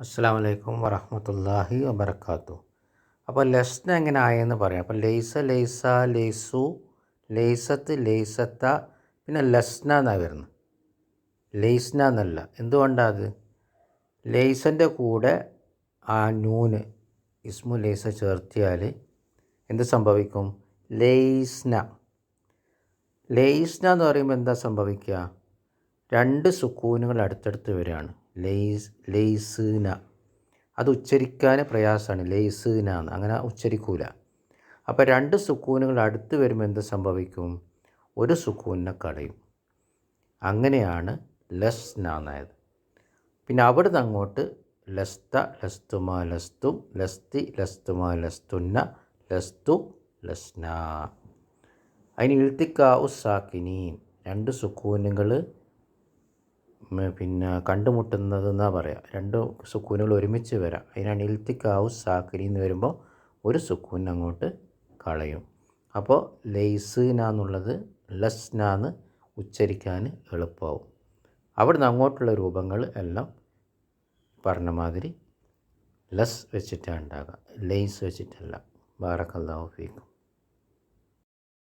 അസ്സാം വലൈക്കും വറഹമത്തല്ലാഹി വബർക്കാത്തു അപ്പോൾ ലസ്ന എങ്ങനെ ആയെന്ന് പറയാം. അപ്പോൾ ലെയ്സ ലെയ്സ ലെയ്സു ലെയ്സത്ത് ലെയ്സത്ത പിന്നെ ലസ്ന എന്നാണ് വരുന്നത്? ലെയ്സ്ന എന്നല്ല. എന്തുകൊണ്ടാണ് അത്? ലെയ്സന്റെ കൂടെ ആ നൂന് ഇസ്മു ലെയ്സ ചേർത്തിയാൽ എന്ത് സംഭവിക്കും? ലെയ്സ്ന ലെയ്സ്ന എന്ന് പറയുമ്പോൾ എന്താ സംഭവിക്കുക? രണ്ട് സുക്കൂനുകൾ അടുത്തടുത്ത് വരികയാണ്. ലെയ്സ് ലെയ്സീന അത് ഉച്ചരിക്കാൻ പ്രയാസമാണ് ലെയ്സീന എന്ന്. അങ്ങനെ ഉച്ചരിക്കൂല. അപ്പോൾ രണ്ട് സുക്കൂനുകൾ അടുത്ത് വരുമ്പോൾ എന്ത് സംഭവിക്കും? ഒരു സുക്കൂനിനെ കളയും. അങ്ങനെയാണ് ലസ്ന എന്നായത്. പിന്നെ അവിടുന്ന് അങ്ങോട്ട് ലസ്ത ലസ്തുമ ലസ്തും ലസ്തി ലസ്തുമ ലസ്തുന്ന ലസ്തു ലസ്ന. അതിന് ഇൽത്തിക്കാവു സാക്കിനീൻ. രണ്ട് സുക്കൂനുകൾ പിന്നെ കണ്ടുമുട്ടുന്നത് എന്നാ പറയാം. രണ്ട് സുക്കൂനുകൾ ഒരുമിച്ച് വരാം. അതിനാണ് ഇൽത്തിക്കാവ് സാക്കിരി എന്ന് വരുമ്പോൾ ഒരു സുക്കൂൻ അങ്ങോട്ട് കളയും. അപ്പോൾ ലെയ്സ് എന്നുള്ളത് ലസ്ന എന്ന് ഉച്ചരിക്കാൻ എളുപ്പമാവും. അവിടുന്ന് അങ്ങോട്ടുള്ള രൂപങ്ങൾ എല്ലാം പറഞ്ഞ മാതിരി ലസ് വെച്ചിട്ടാണ് ഉണ്ടാകുക ലെയ്സ് വെച്ചിട്ടല്ല. ബാറക്കല്ലാഹു ഫീക്കും.